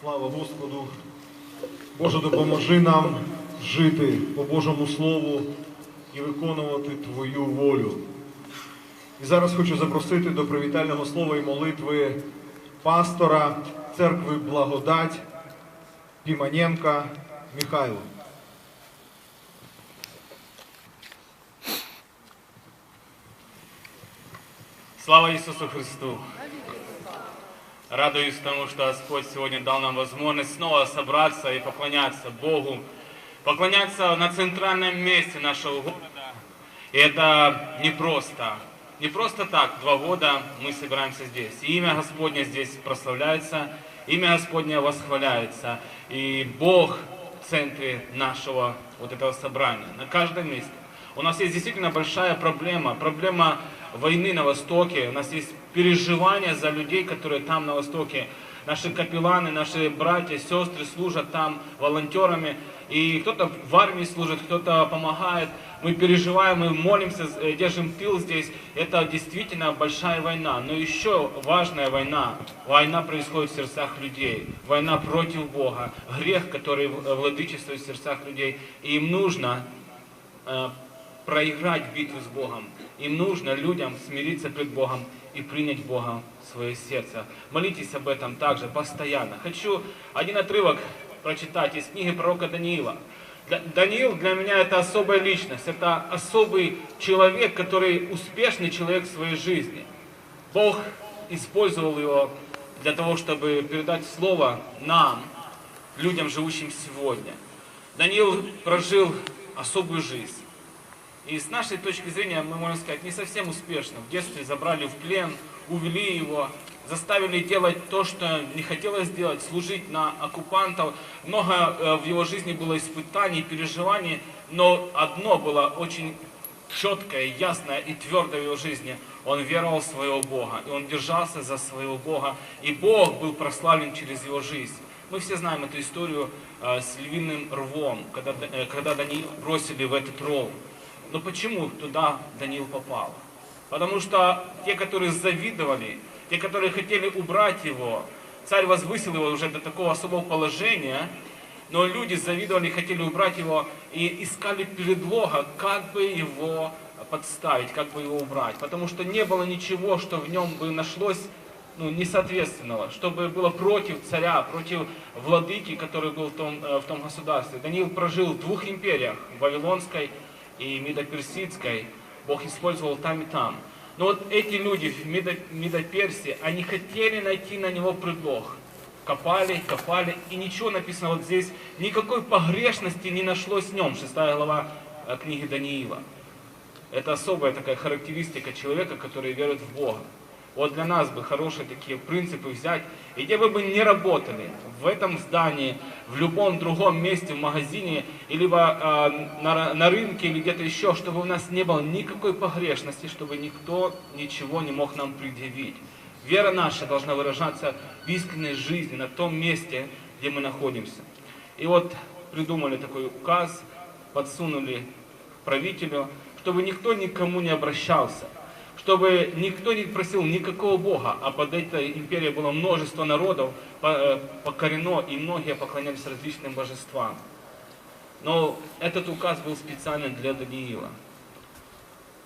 Слава Господу. Боже, допоможи нам жити по Божому Слову і виконувати Твою волю. І зараз хочу запросити до привітального слова і молитви пастора церкви Благодать Піманенка Михайло. Слава Иисусу Христу! Радуюсь тому, что Господь сегодня дал нам возможность снова собраться и поклоняться Богу, поклоняться на центральном месте нашего города. И это не просто. Не просто так, два года мы собираемся здесь. И имя Господне здесь прославляется, имя Господне восхваляется. И Бог в центре нашего вот этого собрания, на каждом месте. У нас есть действительно большая проблема, проблема войны на Востоке. У нас есть переживания за людей, которые там на Востоке. Наши капелланы, наши братья, сестры служат там волонтерами. И кто-то в армии служит, кто-то помогает. Мы переживаем, мы молимся, э, держим тыл здесь. Это действительно большая война. Но еще важная война. Война происходит в сердцах людей. Война против Бога. Грех, который э, владычествует в сердцах людей. И им нужно э, проиграть битву с Богом. Им нужно людям смириться пред Богом и принять Бога в свое сердце. Молитесь об этом также постоянно. Хочу один отрывок прочитать из книги пророка Даниила. Даниил для меня это особая личность, это особый человек, который успешный человек в своей жизни. Бог использовал его для того, чтобы передать слово нам, людям, живущим сегодня. Даниил прожил особую жизнь. И с нашей точки зрения, мы можем сказать, не совсем успешно. В детстве забрали в плен, увели его, заставили делать то, что не хотелось делать, служить на оккупантов. Много э, в его жизни было испытаний, переживаний, но одно было очень четкое, ясное и твердое в его жизни. Он веровал в своего Бога, и он держался за своего Бога, и Бог был прославлен через его жизнь. Мы все знаем эту историю э, с львиным рвом, когда, э, когда Даниила бросили в этот ров. Но почему туда Даниил попал? Потому что те, которые завидовали, те, которые хотели убрать его, царь возвысил его уже до такого особого положения, но люди завидовали, хотели убрать его и искали предлога, как бы его подставить, как бы его убрать. Потому что не было ничего, что в нем бы нашлось ну, несоответственного, чтобы было против царя, против владыки, который был в том, э, в том государстве. Даниил прожил в двух империях, Вавилонской и Медоперсидской. Бог использовал там и там. Но вот эти люди в Медо- Медоперсии, они хотели найти на него предлог. Копали, копали, и ничего написано вот здесь, никакой погрешности не нашлось в нем. Шестая глава э, книги Даниила. Это особая такая характеристика человека, который верит в Бога. Вот для нас бы хорошие такие принципы взять, и где бы мы не работали, в этом здании, в любом другом месте, в магазине, либо э, на, на рынке, или где-то еще, чтобы у нас не было никакой погрешности, чтобы никто ничего не мог нам предъявить. Вера наша должна выражаться в искренней жизни на том месте, где мы находимся. И вот придумали такой указ, подсунули правителю, чтобы никто никому не обращался, чтобы никто не просил никакого Бога, а под этой империей было множество народов э, покорено, и многие поклонялись различным божествам. Но этот указ был специально для Даниила,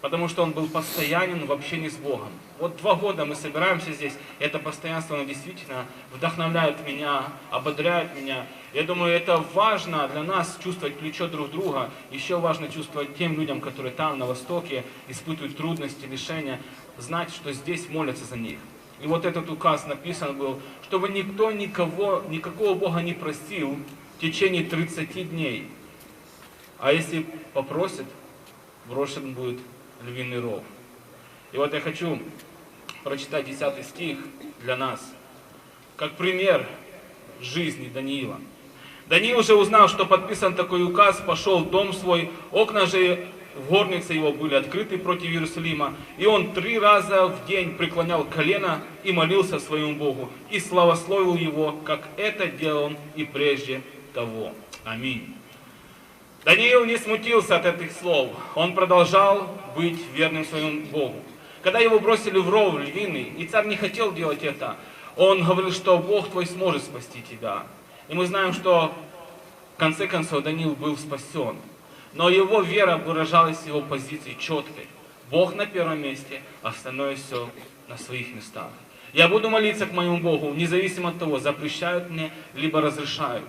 потому что он был постоянен в общении с Богом. Вот два года мы собираемся здесь, это постоянство, оно действительно вдохновляет меня, ободряет меня. Я думаю, это важно для нас чувствовать плечо друг друга, еще важно чувствовать тем людям, которые там, на Востоке, испытывают трудности, лишения, знать, что здесь молятся за них. И вот этот указ написан был, чтобы никто никого, никакого Бога не просил в течение 30 дней. А если попросит, брошен будет львиный ров. И вот я хочу прочитать 10 стих для нас, как пример жизни Даниила. Даниил уже узнал, что подписан такой указ, пошел в дом свой, окна же в горнице его были открыты против Иерусалима, и он три раза в день преклонял колено и молился своему Богу, и славословил его, как это делал он и прежде того. Аминь. Даниил не смутился от этих слов. Он продолжал быть верным своему Богу. Когда его бросили в ров львиный, и царь не хотел делать это, Он говорил, что Бог твой сможет спасти тебя. И мы знаем, что в конце концов Даниил был спасен. Но его вера выражалась его позиции четкой. Бог на первом месте, а остальное все на своих местах. Я буду молиться к моему Богу, независимо от того, запрещают мне, либо разрешают.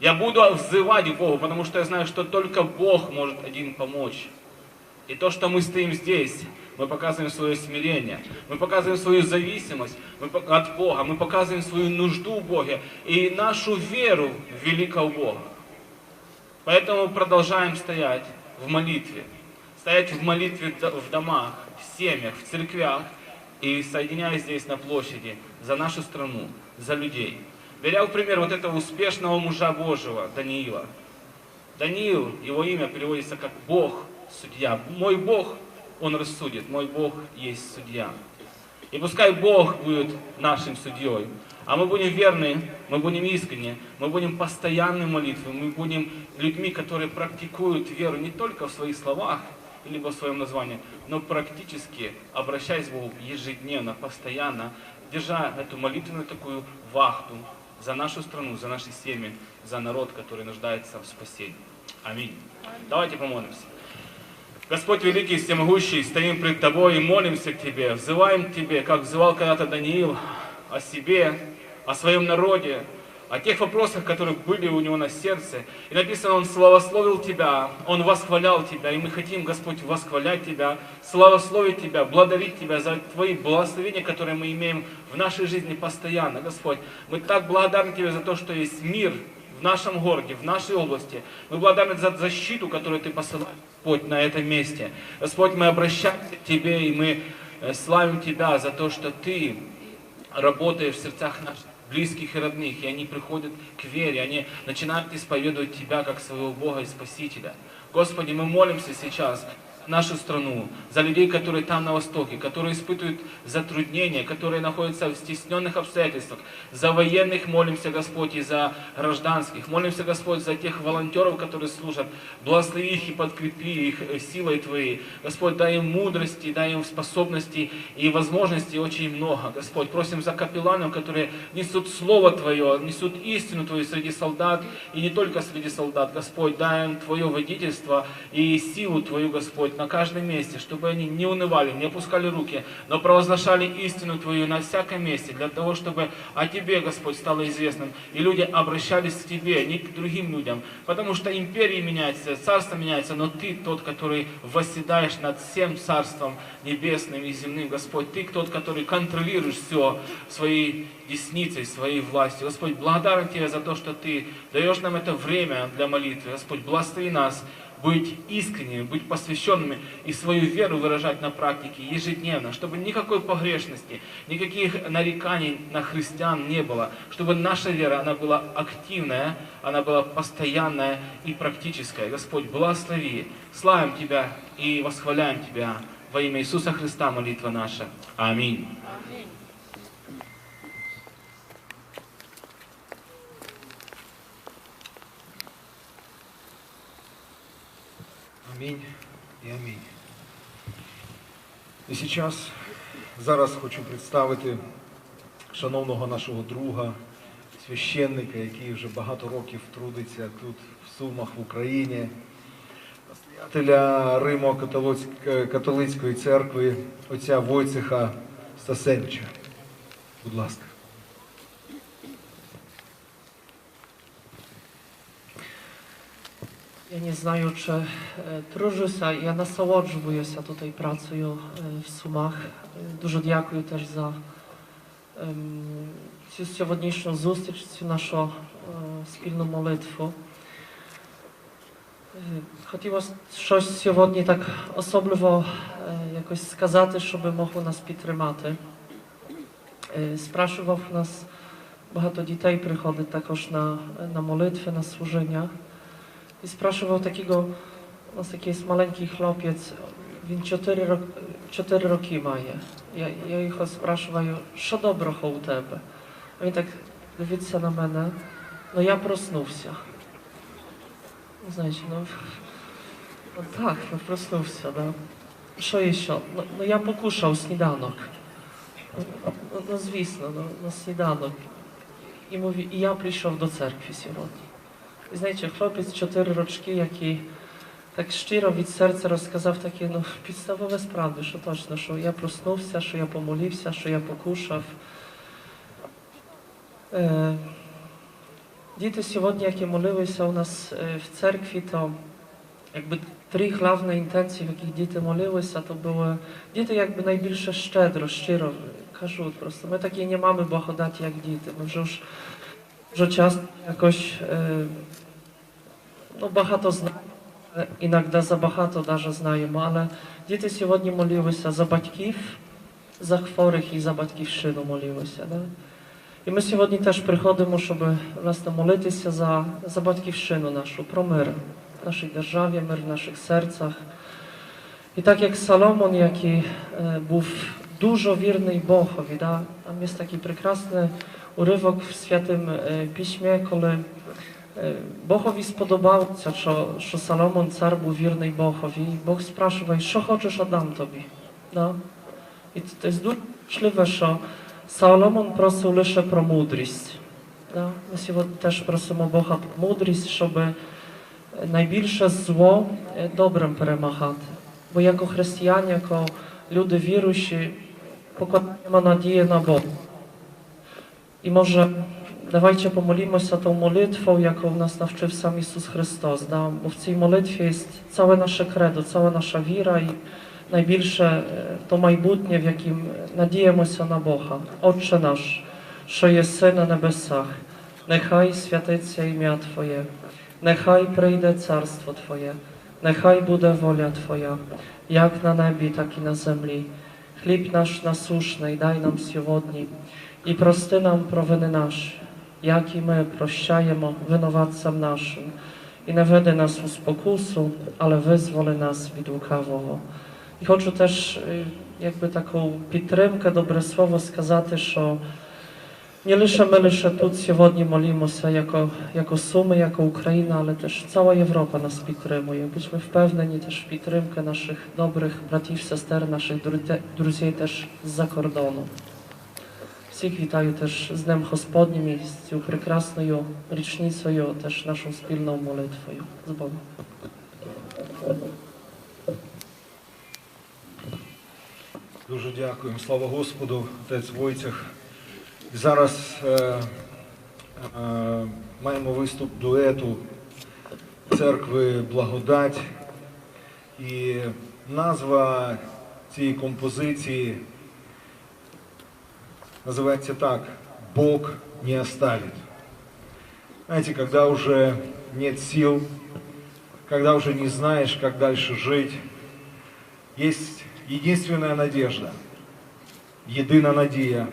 Я буду взывать к Богу, потому что я знаю, что только Бог может один помочь. И то, что мы стоим здесь, мы показываем свое смирение, мы показываем свою зависимость от Бога, мы показываем свою нужду в Боге и нашу веру в великого Бога. Поэтому продолжаем стоять в молитве. Стоять в молитве в домах, в семьях, в церквях и соединяясь здесь на площади за нашу страну, за людей. Беря в пример вот этого успешного мужа Божьего, Даниила. Даниил, его имя переводится как Бог, судья. Мой Бог, он рассудит, мой Бог есть судья. И пускай Бог будет нашим судьей, а мы будем верны, мы будем искренни, мы будем постоянной молитвой, мы будем людьми, которые практикуют веру не только в своих словах, либо в своем названии, но практически обращаясь к Богу ежедневно, постоянно, держа эту молитвенную такую вахту за нашу страну, за наши семьи, за народ, который нуждается в спасении. Аминь. Давайте помолимся. Господь великий и всемогущий, стоим пред Тобой и молимся к Тебе, взываем к Тебе, как взывал когда-то Даниил о себе, о своем народе, о тех вопросах, которые были у него на сердце. И написано, Он славословил Тебя, Он восхвалял Тебя, и мы хотим, Господь, восхвалять Тебя, славословить Тебя, благодарить Тебя за Твои благословения, которые мы имеем в нашей жизни постоянно, Господь. Мы так благодарны Тебе за то, что есть мир в нашем городе, в нашей области. Мы благодарны за защиту, которую Ты посылаешь, Господь, на этом месте. Господь, мы обращаемся к Тебе, и мы э, славим Тебя за то, что Ты работаешь в сердцах наших близких и родных, и они приходят к вере, они начинают исповедовать Тебя как своего Бога и Спасителя. Господи, мы молимся сейчас нашу страну, за людей, которые там на Востоке, которые испытывают затруднения, которые находятся в стесненных обстоятельствах. За военных молимся, Господь, и за гражданских. Молимся, Господь, за тех волонтеров, которые служат. Благослови их и подкрепи их э, силой Твоей. Господь, дай им мудрости, дай им способностей и возможностей очень много. Господь, просим за капелланов, которые несут Слово Твое, несут истину Твою среди солдат и не только среди солдат. Господь, дай им Твое водительство и силу Твою, Господь, на каждом месте, чтобы они не унывали, не опускали руки, но провозглашали истину Твою на всяком месте, для того, чтобы о Тебе, Господь, стало известным, и люди обращались к Тебе, не к другим людям, потому что империи меняются, царство меняется, но Ты тот, который восседаешь над всем царством небесным и земным, Господь, Ты тот, который контролируешь все своей десницей, своей властью. Господь, благодарен Тебе за то, что Ты даешь нам это время для молитвы. Господь, благослови нас быть искренними, быть посвященными и свою веру выражать на практике ежедневно, чтобы никакой погрешности, никаких нареканий на христиан не было, чтобы наша вера, она была активная, она была постоянная и практическая. Господь, благослови, славим Тебя и восхваляем Тебя во имя Иисуса Христа молитва наша. Аминь. Амінь і амінь. І зараз, зараз хочу представити шановного нашого друга, священника, який вже багато років трудиться тут, в Сумах, в Україні, настоятеля Римо-католицької церкви, отця Войцеха Стасевича. Будь ласка. Я не знаю, чи е, тружуся. Я насолоджуюся тут працею е, в Сумах. Дуже дякую теж за ем, цю сьогоднішню зустріч, цю нашу е, спільну молитву. Хотілося щось сьогодні так особливо якось сказати, щоб могло нас підтримати. Спрашував нас багато дітей приходить також на, на молитви, на служення. I spрашивав такого, у нас такий є маленький хлопець, він 4, рок, 4 роки має. Я, я його спрашиваю, що доброго у тебе? А він так дивиться на мене, ну я проснувся. Ну, Знаєте, ну, ну так, ну проснувся, да. Що ще? Ну, ну я покушав сніданок. Ну, ну звісно, ну, на сніданок. І mówi, і я прийшов до церкви сьогодні. І знаєте, хлопець 4 рочки, який так щиро від серця розказав такі ну, підставові справи, що точно, що я проснувся, що я помолився, що я покушав. Е, Діти сьогодні, які молилися у нас е, в церкві, то якби три головні інтенції, в яких діти молилися, то були діти якби найбільше щедро, щиро кажуть просто. Ми такі не mamy благодаті, як діти. Ми вже ж вже часто якось е, ну, багато знаємо, іноді забагато навіть знаємо, але діти сьогодні молилися за батьків, за хворих і за батьківщину молилися. Да? І ми сьогодні теж приходимо, щоб власне молитися за, за батьківщину нашу, про мир в нашій державі, мир в наших серцях. І так як Соломон, який е, був дуже вірний Богові, да? там jest taki прекрасний уривок в Святим е, Письмі, коли е, Богові сподобалося, що, що Соломон, цар, був вірний Богові. І Бог спрашиває, що хочеш, отдам тобі. Да? І це jest дуже важливо, що Соломон просив лише про мудрість. Да? Ми сьогодні теж просимо Бога про мудрість, щоб найбільше зло е, добрим перемагати. Бо як християни, як люди віруючі, покладаємо надію на Бога. І може, давайте помолімося tą молитwą, jaką nas навчив сам Ісус Христос. Да? Бо в цій молитві є ціле наше кредо, ціла наша віра і найбільше е, то майбутнє, в яким надіємося на Бога. Отче наш, що єси на небесах, нехай святиться ім'я Твоє, нехай прийде царство Твоє, нехай буде воля Твоя, як на небі, так і на землі. Хліб наш насушний дай нам сьогодні, і прости нам провини наші, як і ми прощаємо винуватцям нашим. І не веди нас у спокусу, але визволи нас від лукавого. І хочу теж е, якби таку підтримку, добре слово сказати, що nie лише my лише тут сьогодні молимося jako, jako Суми, jako Україна, але теж cała Європа нас підтримує. Будьмо впевнені теж в підтримку наших добрих братів, сестер, наших друзі- друзів теж з-за кордону. Всіх вітаю теж з Днем Господнім і з цю прекрасною річницею, теж нашою спільною молитвою. З Богом. Дуже дякуємо. Слава Господу, отець Войцях. Зараз е, е, маємо виступ дуету церкви Благодать. І назва цієї композиції називається так «Бог не оставит». Знаете, когда уже нет сил, когда уже не знаешь, как дальше жить, есть единственная надежда, єдина надія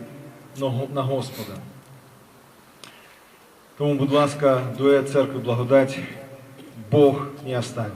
на Го- на Господа. Тому, будь ласка, дует церкви благодать, Бог не оставить.